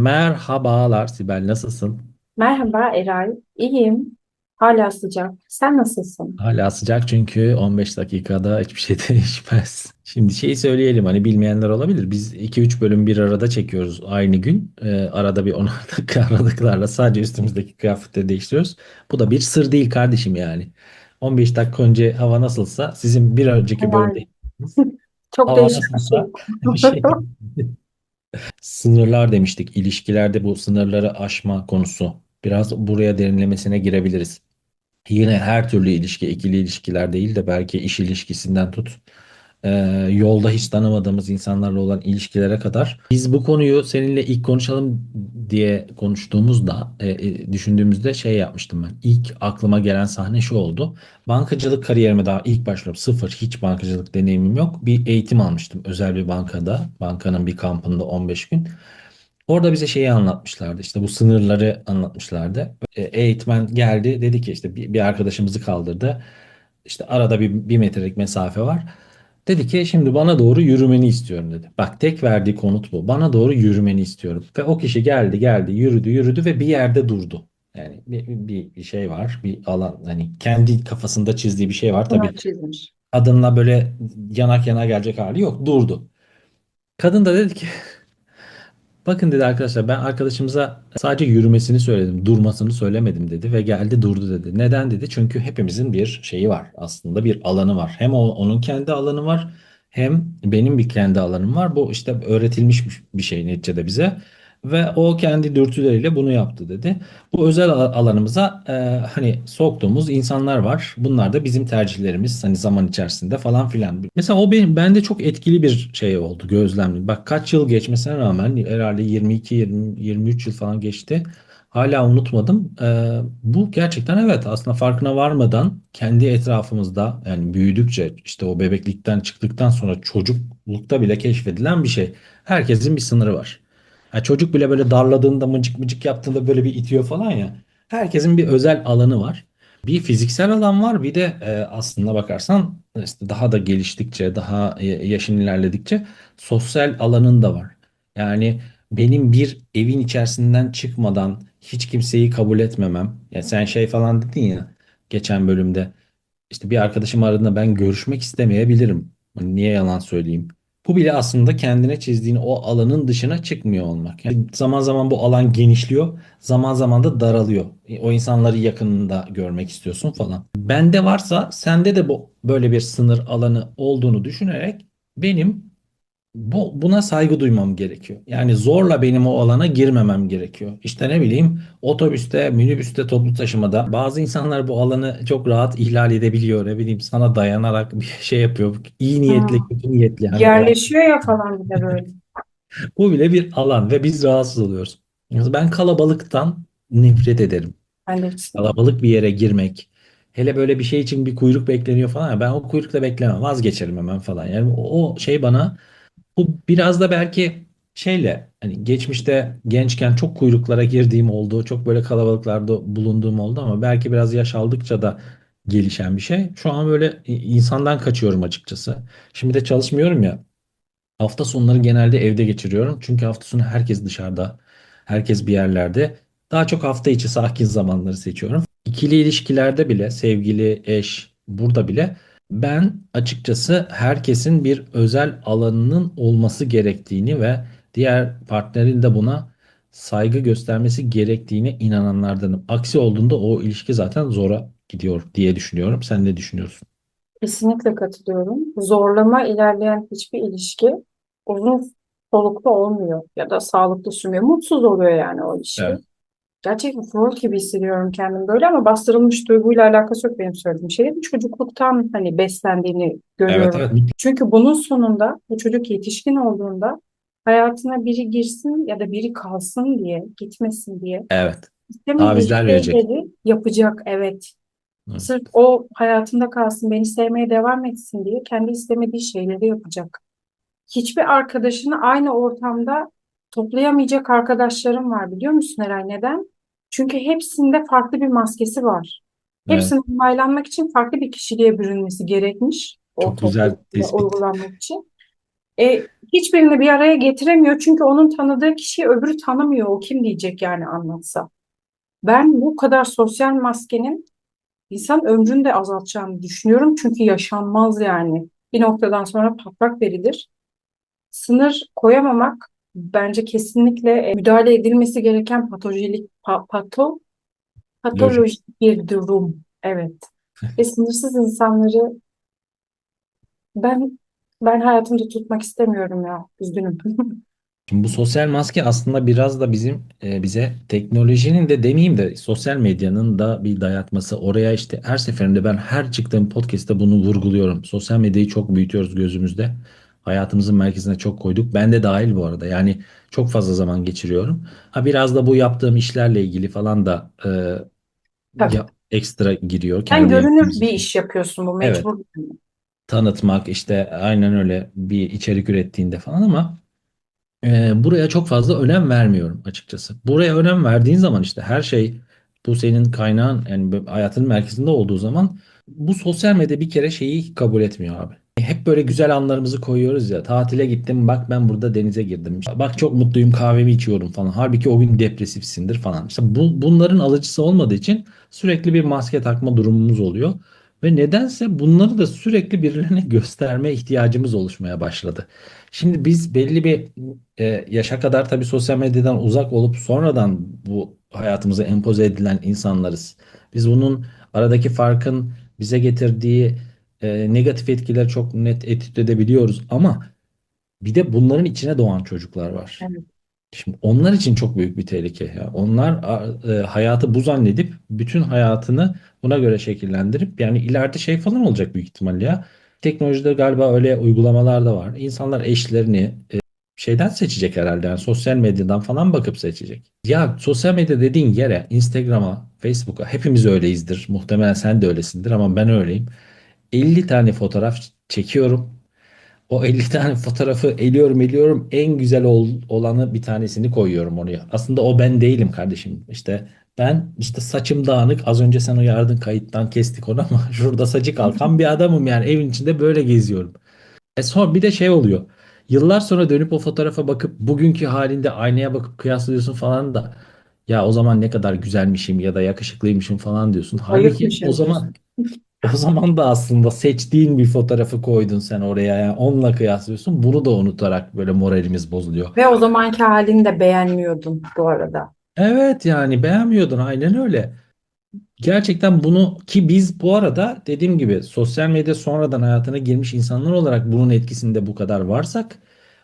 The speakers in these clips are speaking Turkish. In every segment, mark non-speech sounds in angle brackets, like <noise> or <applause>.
Merhabalar Sibel nasılsın? Merhaba Eray, iyiyim. Hala sıcak. Sen nasılsın? Hala sıcak çünkü 15 dakikada hiçbir şey <laughs> değişmez. Şimdi şeyi söyleyelim hani bilmeyenler olabilir. Biz iki üç bölüm bir arada çekiyoruz aynı gün. Ee, arada bir 10 <laughs> dakika aralıklarla sadece üstümüzdeki kıyafetleri değiştiriyoruz. Bu da bir sır değil kardeşim yani. 15 dakika önce hava nasılsa sizin bir önceki bölümde Yani <laughs> çok hava değişik bir şey. bir şey. Sınırlar demiştik. İlişkilerde bu sınırları aşma konusu. Biraz buraya derinlemesine girebiliriz. Yine her türlü ilişki, ikili ilişkiler değil de belki iş ilişkisinden tut, e, yolda hiç tanımadığımız insanlarla olan ilişkilere kadar. Biz bu konuyu seninle ilk konuşalım diye konuştuğumuzda, e, e, düşündüğümüzde şey yapmıştım ben. İlk aklıma gelen sahne şu oldu. Bankacılık kariyerime daha ilk başladım. Sıfır, hiç bankacılık deneyimim yok. Bir eğitim almıştım özel bir bankada. Bankanın bir kampında 15 gün. Orada bize şeyi anlatmışlardı işte bu sınırları anlatmışlardı. E, eğitmen geldi dedi ki işte bir, bir arkadaşımızı kaldırdı. İşte arada bir, bir metrelik mesafe var. Dedi ki şimdi bana doğru yürümeni istiyorum dedi. Bak tek verdiği konut bu. Bana doğru yürümeni istiyorum. Ve o kişi geldi geldi yürüdü yürüdü ve bir yerde durdu. Yani bir, bir, bir şey var bir alan hani kendi kafasında çizdiği bir şey var. Tabii Bunlar çizmiş. kadınla böyle yanak yana gelecek hali yok durdu. Kadın da dedi ki Bakın dedi arkadaşlar ben arkadaşımıza sadece yürümesini söyledim, durmasını söylemedim dedi ve geldi durdu dedi. Neden dedi? Çünkü hepimizin bir şeyi var aslında bir alanı var. Hem onun kendi alanı var hem benim bir kendi alanım var. Bu işte öğretilmiş bir şey neticede bize ve o kendi dürtüleriyle bunu yaptı dedi. Bu özel alanımıza e, hani soktuğumuz insanlar var. Bunlar da bizim tercihlerimiz hani zaman içerisinde falan filan. Mesela o benim bende çok etkili bir şey oldu gözlemli. Bak kaç yıl geçmesine rağmen herhalde 22 20 23 yıl falan geçti. Hala unutmadım. E, bu gerçekten evet aslında farkına varmadan kendi etrafımızda yani büyüdükçe işte o bebeklikten çıktıktan sonra çocuklukta bile keşfedilen bir şey. Herkesin bir sınırı var. Ha, çocuk bile böyle darladığında mıcık mıcık yaptığında böyle bir itiyor falan ya. Herkesin bir özel alanı var. Bir fiziksel alan var bir de e, aslında bakarsan işte daha da geliştikçe daha e, yaşın ilerledikçe sosyal alanın da var. Yani benim bir evin içerisinden çıkmadan hiç kimseyi kabul etmemem. Ya sen şey falan dedin ya geçen bölümde işte bir arkadaşım aradığında ben görüşmek istemeyebilirim. Niye yalan söyleyeyim? Bu bile aslında kendine çizdiğin o alanın dışına çıkmıyor olmak. Yani zaman zaman bu alan genişliyor, zaman zaman da daralıyor. E, O insanları yakınında görmek istiyorsun falan. Bende varsa sende de bu böyle bir sınır alanı olduğunu düşünerek benim bu, buna saygı duymam gerekiyor. Yani zorla benim o alana girmemem gerekiyor. İşte ne bileyim otobüste, minibüste, toplu taşımada bazı insanlar bu alanı çok rahat ihlal edebiliyor. Ne bileyim sana dayanarak bir <laughs> şey yapıyor. İyi niyetli, Ha, kötü niyetli. O, yerleşiyor ya falan bir de böyle. <laughs> bu bile bir alan ve biz rahatsız oluyoruz. Yani Ben kalabalıktan nefret ederim. Sevmem. Kalabalık bir yere girmek. Hele böyle bir şey için bir kuyruk bekleniyor falan. ya, Ben o kuyrukta beklemem. Vazgeçerim hemen falan. Yani o şey bana bu biraz da belki şeyle hani geçmişte gençken çok kuyruklara girdiğim oldu. Çok böyle kalabalıklarda bulunduğum oldu ama belki biraz yaş aldıkça da gelişen bir şey. Şu an böyle insandan kaçıyorum açıkçası. Şimdi de çalışmıyorum ya. Hafta sonları genelde evde geçiriyorum. Çünkü hafta sonu herkes dışarıda. Herkes bir yerlerde. Daha çok hafta içi sakin zamanları seçiyorum. İkili ilişkilerde bile sevgili, eş, burada bile ben açıkçası herkesin bir özel alanının olması gerektiğini ve diğer partnerin de buna saygı göstermesi gerektiğine inananlardanım. Aksi olduğunda o ilişki zaten zora gidiyor diye düşünüyorum. Sen ne düşünüyorsun? Kesinlikle katılıyorum. Zorlama ilerleyen hiçbir ilişki uzun soluklu olmuyor ya da sağlıklı sürmüyor. Mutsuz oluyor yani o ilişki. Evet. Gerçekten Freud gibi hissediyorum kendimi böyle ama bastırılmış duyguyla alakası yok benim söylediğim şeyin. Çocukluktan hani beslendiğini Evet görüyorum. evet. Çünkü bunun sonunda bu çocuk yetişkin olduğunda hayatına biri girsin ya da biri kalsın diye, gitmesin diye Evet. istemediği Tavizler verecek. şeyleri yapacak. Evet. Evet. Sırf o hayatında kalsın, beni sevmeye devam etsin diye kendi istemediği şeyleri yapacak. Hiçbir arkadaşını aynı ortamda toplayamayacak arkadaşlarım var biliyor musun Eray? Neden? Çünkü hepsinde farklı bir maskesi var. Evet. Hepsinin onaylanmak için farklı bir kişiliğe bürünmesi gerekmiş o Çok güzel tespit. uygulanmak için. E, hiçbirini bir araya getiremiyor çünkü onun tanıdığı kişiyi öbürü tanımıyor. O kim diyecek yani anlatsa. Ben bu kadar sosyal maskenin insan ömrünü de azaltacağını düşünüyorum. Çünkü yaşanmaz yani. Bir noktadan sonra patlak verilir. Sınır koyamamak bence kesinlikle e, müdahale edilmesi gereken patolojik, pa- pato, Lojik. patolojik bir durum. Evet. <laughs> Ve sınırsız insanları ben ben hayatımda tutmak istemiyorum ya. Üzgünüm. <laughs> Şimdi bu sosyal maske aslında biraz da bizim e, bize teknolojinin de demeyeyim de sosyal medyanın da bir dayatması. Oraya işte her seferinde ben her çıktığım podcast'te bunu vurguluyorum. Sosyal medyayı çok büyütüyoruz gözümüzde. Hayatımızın merkezine çok koyduk. Ben de dahil bu arada. Yani çok fazla zaman geçiriyorum. Ha biraz da bu yaptığım işlerle ilgili falan da e, Tabii. ya, ekstra giriyor. Sen görünür yaptığımız bir iş yapıyorsun bu Evet. mecbur. Tanıtmak işte aynen öyle bir içerik ürettiğinde falan ama ee, buraya çok fazla önem vermiyorum açıkçası. Buraya önem verdiğin zaman işte her şey bu senin kaynağın yani hayatının merkezinde olduğu zaman bu sosyal medya bir kere şeyi kabul etmiyor abi. Hep böyle güzel anlarımızı koyuyoruz ya. Tatile gittim bak ben burada denize girdim. Bak çok mutluyum kahvemi içiyorum falan. Halbuki o gün depresifsindir falan. İşte bu, bunların alıcısı olmadığı için sürekli bir maske takma durumumuz oluyor. Ve nedense bunları da sürekli birilerine <laughs> gösterme ihtiyacımız oluşmaya başladı. Şimdi biz belli bir e, yaşa kadar tabii sosyal medyadan uzak olup sonradan bu hayatımıza empoze edilen insanlarız. Biz bunun aradaki farkın bize getirdiği e, negatif etkileri çok net etüt edebiliyoruz ama bir de bunların içine doğan çocuklar var. Evet. Şimdi onlar için çok büyük bir tehlike ya. Onlar e, hayatı bu zannedip bütün hayatını buna göre şekillendirip yani ileride şey falan olacak büyük ihtimalle ya. Teknolojide galiba öyle uygulamalar da var. İnsanlar eşlerini e, şeyden seçecek herhalde. Yani sosyal medyadan falan bakıp seçecek. Ya sosyal medya dediğin yere Instagram'a, Facebook'a hepimiz öyleyizdir. Muhtemelen sen de öylesindir ama ben öyleyim. 50 tane fotoğraf çekiyorum. O 50 <laughs> tane fotoğrafı eliyorum eliyorum en güzel ol- olanı bir tanesini koyuyorum oraya. Aslında o ben değilim kardeşim. İşte ben işte saçım dağınık az önce sen uyardın kayıttan kestik onu ama <laughs> şurada saçı kalkan bir adamım yani evin içinde böyle geziyorum. E sonra bir de şey oluyor. Yıllar sonra dönüp o fotoğrafa bakıp bugünkü halinde aynaya bakıp kıyaslıyorsun falan da ya o zaman ne kadar güzelmişim ya da yakışıklıymışım falan diyorsun. Halbuki o zaman o zaman da aslında seçtiğin bir fotoğrafı koydun sen oraya yani onunla kıyaslıyorsun. Bunu da unutarak böyle moralimiz bozuluyor. Ve o zamanki halini de beğenmiyordun bu arada. Evet yani beğenmiyordun aynen öyle. Gerçekten bunu ki biz bu arada dediğim gibi sosyal medya sonradan hayatına girmiş insanlar olarak bunun etkisinde bu kadar varsak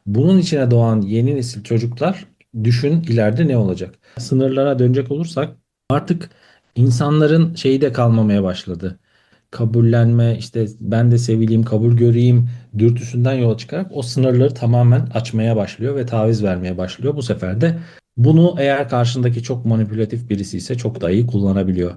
bunun içine doğan yeni nesil çocuklar düşün ileride ne olacak? Sınırlara dönecek olursak artık insanların şeyi de kalmamaya başladı. Kabullenme işte ben de sevileyim kabul göreyim dürtüsünden yola çıkarak o sınırları tamamen açmaya başlıyor ve taviz vermeye başlıyor. Bu sefer de bunu eğer karşındaki çok manipülatif birisi ise çok da iyi kullanabiliyor.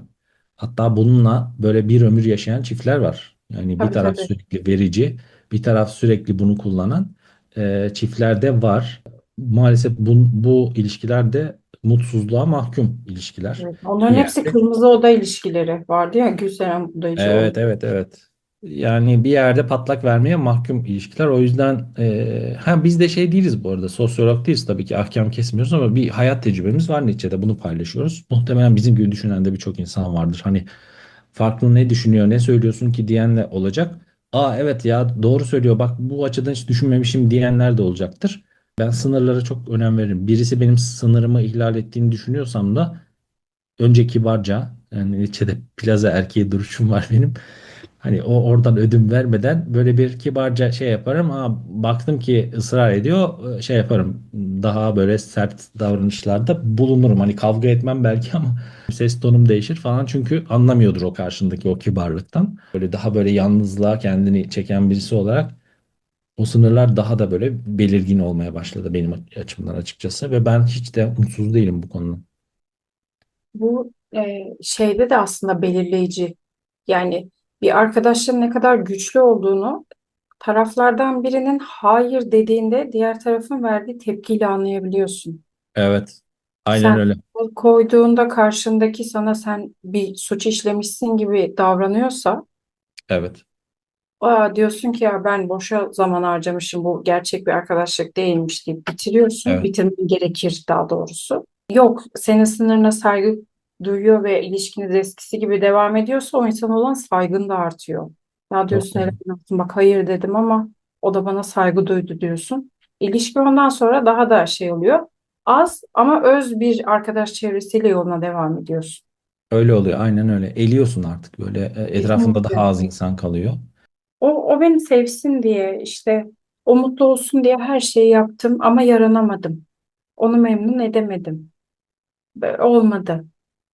Hatta bununla böyle bir ömür yaşayan çiftler var. Yani bir Tabii taraf tabii. sürekli verici, bir taraf sürekli bunu kullanan e, çiftler de var. Maalesef bu, bu ilişkiler de mutsuzluğa mahkum ilişkiler. Evet. Onların Bir hepsi kırmızı oda ilişkileri vardı ya Gülseren Budayıcı Evet, evet, evet. Yani bir yerde patlak vermeye mahkum ilişkiler. O yüzden e, ha biz de şey değiliz bu arada. Sosyolog değiliz tabii ki ahkam kesmiyoruz ama bir hayat tecrübemiz var neticede bunu paylaşıyoruz. Muhtemelen bizim gibi düşünen de birçok insan vardır. Hani farklı ne düşünüyor, ne söylüyorsun ki diyenle olacak. Aa evet ya doğru söylüyor bak bu açıdan hiç düşünmemişim diyenler de olacaktır. Ben sınırlara çok önem veririm. Birisi benim sınırımı ihlal ettiğini düşünüyorsam da önce kibarca yani neticede plaza erkeği duruşum var benim. Hani o oradan ödün vermeden böyle bir kibarca şey yaparım. Ha, baktım ki ısrar ediyor şey yaparım. Daha böyle sert davranışlarda bulunurum. Hani kavga etmem belki ama <laughs> ses tonum değişir falan. Çünkü anlamıyordur o karşındaki o kibarlıktan. Böyle daha böyle yalnızlığa kendini çeken birisi olarak o sınırlar daha da böyle belirgin olmaya başladı benim açımdan açıkçası. Ve ben hiç de mutsuz değilim bu konuda. Bu e, şeyde de aslında belirleyici. Yani bir arkadaşlığın ne kadar güçlü olduğunu taraflardan birinin hayır dediğinde diğer tarafın verdiği tepkiyle anlayabiliyorsun. Evet. Aynen Sen öyle. koyduğunda karşındaki sana sen bir suç işlemişsin gibi davranıyorsa Evet. Aa, diyorsun ki ya ben boşa zaman harcamışım bu gerçek bir arkadaşlık değilmiş deyip bitiriyorsun. Evet. Bitirmen gerekir daha doğrusu. Yok senin sınırına saygı duyuyor ve ilişkiniz eskisi gibi devam ediyorsa o insana olan saygın da artıyor. Ya diyorsun doğru. "Eren, yaptım, bak hayır dedim ama o da bana saygı duydu diyorsun. İlişki ondan sonra daha da şey oluyor. Az ama öz bir arkadaş çevresiyle yoluna devam ediyorsun. Öyle oluyor. Aynen öyle. Eliyorsun artık böyle e, etrafında daha Kesinlikle. az insan kalıyor. O, o beni sevsin diye işte o mutlu olsun diye her şeyi yaptım ama yaranamadım. Onu memnun edemedim. Olmadı.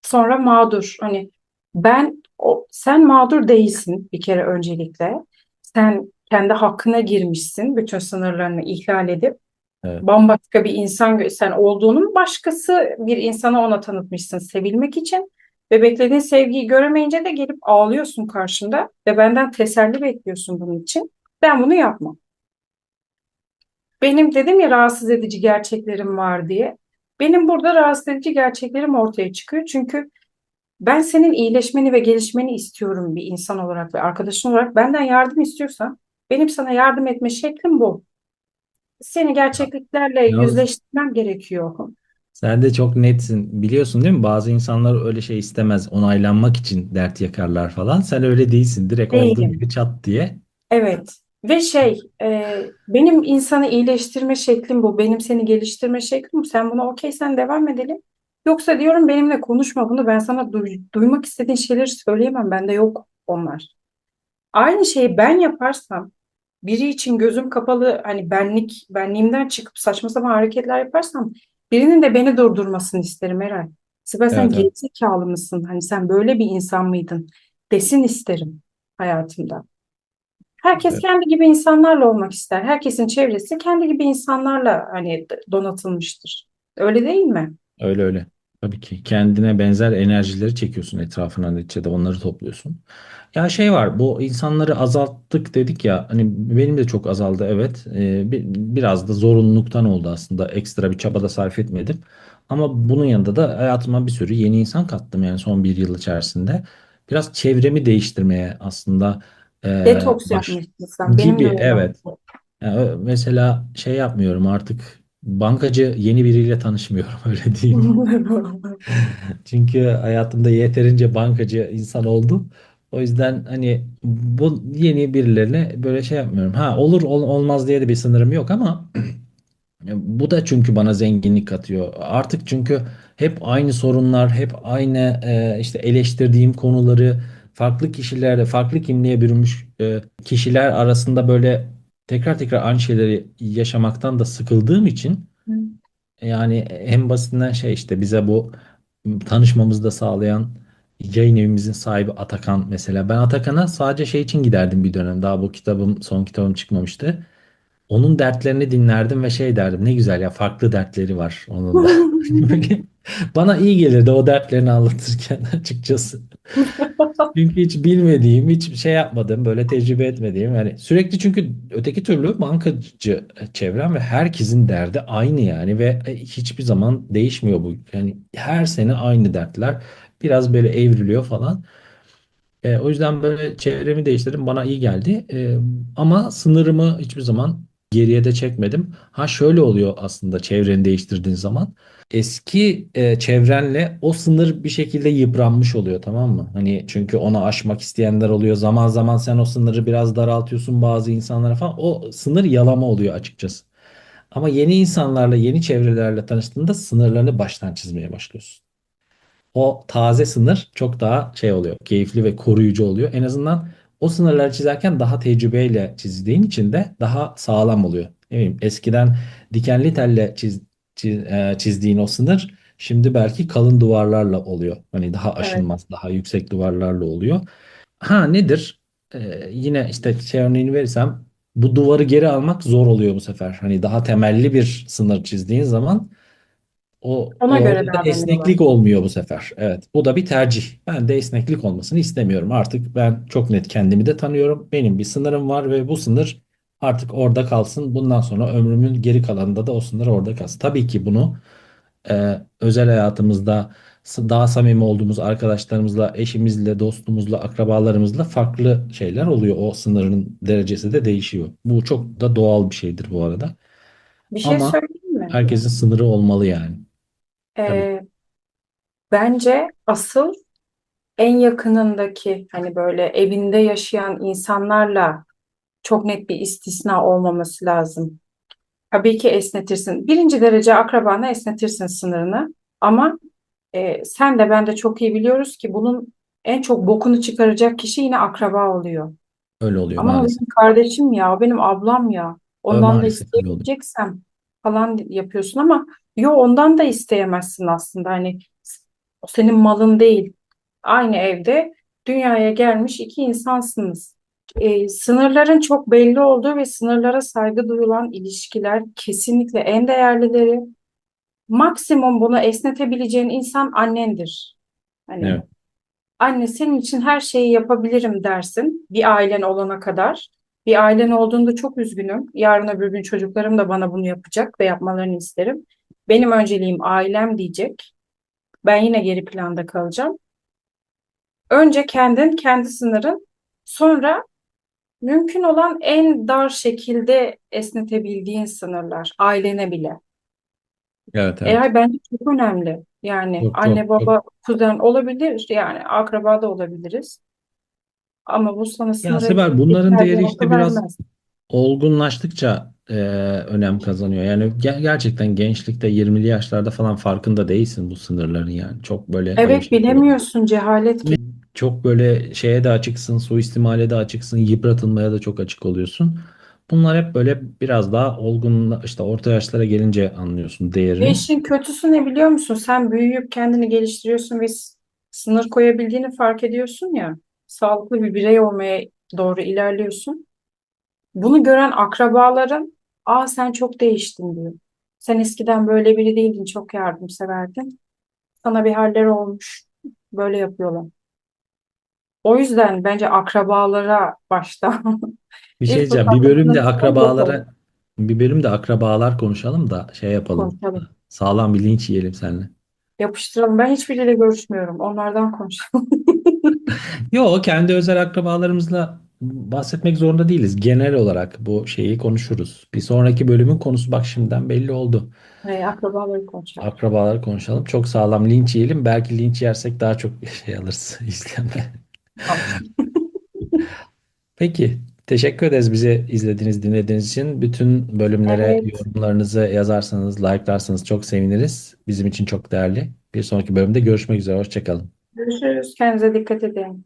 Sonra mağdur. Hani ben o, sen mağdur değilsin bir kere öncelikle. Sen kendi hakkına girmişsin. Bütün sınırlarını ihlal edip Evet. bambaşka bir insan sen olduğunun başkası bir insana ona tanıtmışsın sevilmek için. Ve beklediğin sevgiyi göremeyince de gelip ağlıyorsun karşımda ve benden teselli bekliyorsun bunun için. Ben bunu yapmam. Benim dedim ya rahatsız edici gerçeklerim var diye. Benim burada rahatsız edici gerçeklerim ortaya çıkıyor. Çünkü ben senin iyileşmeni ve gelişmeni istiyorum bir insan olarak ve arkadaşın olarak. Benden yardım istiyorsan benim sana yardım etme şeklim bu. Seni gerçekliklerle yüzleştirmem gerekiyor. Sen de çok netsin. Biliyorsun değil mi? Bazı insanlar öyle şey istemez. Onaylanmak için dert yakarlar falan. Sen öyle değilsin. Direkt olduğu Değilim. gibi çat diye. Evet. Ve şey, e, benim insanı iyileştirme şeklim bu. Benim seni geliştirme şeklim bu. Sen buna okeysen devam edelim. Yoksa diyorum benimle konuşma bunu. Ben sana duy- duymak istediğin şeyleri söyleyemem. Bende yok onlar. Aynı şeyi ben yaparsam, biri için gözüm kapalı, hani benlik, benliğimden çıkıp saçma sapan hareketler yaparsam, birinin de beni durdurmasını isterim Eray. Sibel sen Evet evet. gerizekalı mısın? Hani sen böyle bir insan mıydın? Desin isterim hayatımda. Herkes Evet. kendi gibi insanlarla olmak ister. Herkesin çevresi kendi gibi insanlarla hani donatılmıştır. Öyle değil mi? Öyle öyle. Tabii ki. Kendine benzer enerjileri çekiyorsun etrafına neticede onları topluyorsun. Ya şey var bu insanları azalttık dedik ya hani benim de çok azaldı evet. Ee, bi- biraz da zorunluluktan oldu aslında ekstra bir çaba da sarf etmedim. Ama bunun yanında da hayatıma bir sürü yeni insan kattım yani son bir yıl içerisinde. Biraz çevremi değiştirmeye aslında e, Detoks baş yapmışsın sen. Benim de gibi öyle evet. oldu. Yani ö- mesela şey yapmıyorum artık bankacı yeni biriyle tanışmıyorum <laughs> öyle diyeyim. <laughs> Çünkü hayatımda yeterince bankacı insan oldum. O yüzden hani bu yeni birilerine böyle şey yapmıyorum. Ha olur ol- olmaz diye de bir sınırım yok ama <clears throat> bu da çünkü bana zenginlik katıyor. Artık çünkü hep aynı sorunlar, hep aynı e, işte eleştirdiğim konuları farklı kişilerle, farklı kimliğe bürünmüş e, kişiler arasında böyle tekrar tekrar aynı şeyleri yaşamaktan da sıkıldığım için yani en basitinden şey işte bize bu tanışmamızı da sağlayan yayın evimizin sahibi Atakan mesela. Ben Atakan'a sadece şey için giderdim bir dönem. Daha bu kitabım, son kitabım çıkmamıştı. Onun dertlerini dinlerdim ve şey derdim. Ne güzel ya farklı dertleri var onun da. <laughs> <laughs> Bana iyi gelirdi o dertlerini anlatırken <laughs> açıkçası. Çünkü hiç bilmediğim, hiç şey yapmadım, böyle tecrübe etmediğim. Yani sürekli çünkü öteki türlü bankacı çevrem ve herkesin derdi aynı yani ve e, hiçbir zaman değişmiyor bu. Yani her sene aynı dertler. Biraz böyle evriliyor falan. E, o yüzden böyle çevremi değiştirdim. Bana iyi geldi. E, ama sınırımı hiçbir zaman geriye de çekmedim. Ha şöyle oluyor aslında çevreni değiştirdiğin zaman. Eski e, çevrenle o sınır bir şekilde yıpranmış oluyor tamam mı? Hani çünkü onu aşmak isteyenler oluyor. Zaman zaman sen o sınırı biraz daraltıyorsun bazı insanlara falan. O sınır yalama oluyor açıkçası. Ama yeni insanlarla, yeni çevrelerle tanıştığında sınırlarını baştan çizmeye başlıyorsun o taze sınır çok daha şey oluyor, keyifli ve koruyucu oluyor. En azından o sınırları çizerken daha tecrübeyle çizdiğin için de daha sağlam oluyor. Ne bileyim, eskiden dikenli telle çiz, çizdiğin o sınır şimdi belki kalın duvarlarla oluyor. Hani daha Evet. aşılmaz, daha yüksek duvarlarla oluyor. Ha nedir? Ee, yine işte şey örneğini verirsem bu duvarı geri almak zor oluyor bu sefer. Hani daha temelli bir sınır çizdiğin zaman o Ona göre da esneklik olmuyor bu sefer. Evet, bu da bir tercih. Ben de esneklik olmasını istemiyorum. Artık ben çok net kendimi de tanıyorum. Benim bir sınırım var ve bu sınır artık orada kalsın. Bundan sonra ömrümün geri kalanında da o sınır orada kalsın. Tabii ki bunu e, özel hayatımızda daha samimi olduğumuz arkadaşlarımızla, eşimizle, dostumuzla, akrabalarımızla farklı şeyler oluyor. O sınırın derecesi de değişiyor. Bu çok da doğal bir şeydir bu arada. Bir şey Ama söyleyeyim mi? herkesin sınırı olmalı yani. Tabii. Ee, bence asıl en yakınındaki hani böyle evinde yaşayan insanlarla çok net bir istisna olmaması lazım. Tabii ki esnetirsin. Birinci derece akrabana esnetirsin sınırını. Ama e, sen de ben de çok iyi biliyoruz ki bunun en çok bokunu çıkaracak kişi yine akraba oluyor. Öyle oluyor Ama maalesef. benim kardeşim ya, benim ablam ya. Ondan da isteyeceksem falan yapıyorsun ama yo ondan da isteyemezsin aslında. Hani o senin malın değil. Aynı evde dünyaya gelmiş iki insansınız. Ee, sınırların çok belli olduğu ve sınırlara saygı duyulan ilişkiler kesinlikle en değerlileri. Maksimum bunu esnetebileceğin insan annendir. Hani Evet. Anne senin için her şeyi yapabilirim dersin bir ailen olana kadar. Bir ailen olduğunda çok üzgünüm. Yarın öbür gün çocuklarım da bana bunu yapacak ve yapmalarını isterim. Benim önceliğim ailem diyecek. Ben yine geri planda kalacağım. Önce kendin, kendi sınırın, sonra mümkün olan en dar şekilde esnetebildiğin sınırlar, ailene bile. Evet evet. Eğer bence çok önemli. Yani Çok anne, çok çok. baba, kuzen olabilir, yani akraba da olabiliriz. Ama bu sana Ya sınırı Sibel bunların değeri işte biraz vermez. olgunlaştıkça e, önem kazanıyor. Yani ge- gerçekten gençlikte 20'li yaşlarda falan farkında değilsin bu sınırların yani. Çok böyle Evet bilemiyorsun, cehalet ki. Çok böyle şeye de açıksın, suistimale de açıksın, yıpratılmaya da çok açık oluyorsun. Bunlar hep böyle biraz daha olgun işte orta yaşlara gelince anlıyorsun değerini. işin kötüsü ne biliyor musun? Sen büyüyüp kendini geliştiriyorsun ve sınır koyabildiğini fark ediyorsun ya. Sağlıklı bir birey olmaya doğru ilerliyorsun. Bunu gören akrabaların, aa sen çok değiştin diyor. Sen eskiden böyle biri değildin, çok yardımseverdin. Sana bir haller olmuş. Böyle yapıyorlar. O yüzden bence akrabalara başta <laughs> Bir şey ilk diyeceğim. Bir bölümde yok akrabalara bir bölümde akrabalar konuşalım da şey yapalım. Konuşalım. Sağlam bir linç yiyelim seninle. Yapıştıralım. Ben hiçbiriyle görüşmüyorum. Onlardan konuşalım. <laughs> Yo, kendi özel akrabalarımızla bahsetmek zorunda değiliz. Genel olarak bu şeyi konuşuruz. Bir sonraki bölümün konusu bak şimdiden belli oldu. Ee, akrabaları konuşalım. Akrabaları konuşalım. Çok sağlam linç yiyelim. Belki linç yersek daha çok şey alırız <laughs> izlenme. Peki. Teşekkür ederiz bizi izlediğiniz, dinlediğiniz için. Bütün bölümlere Evet. yorumlarınızı yazarsanız, like'larsanız çok seviniriz. Bizim için çok değerli. Bir sonraki bölümde görüşmek üzere. Hoşçakalın. Görüşürüz. Kendinize dikkat edin.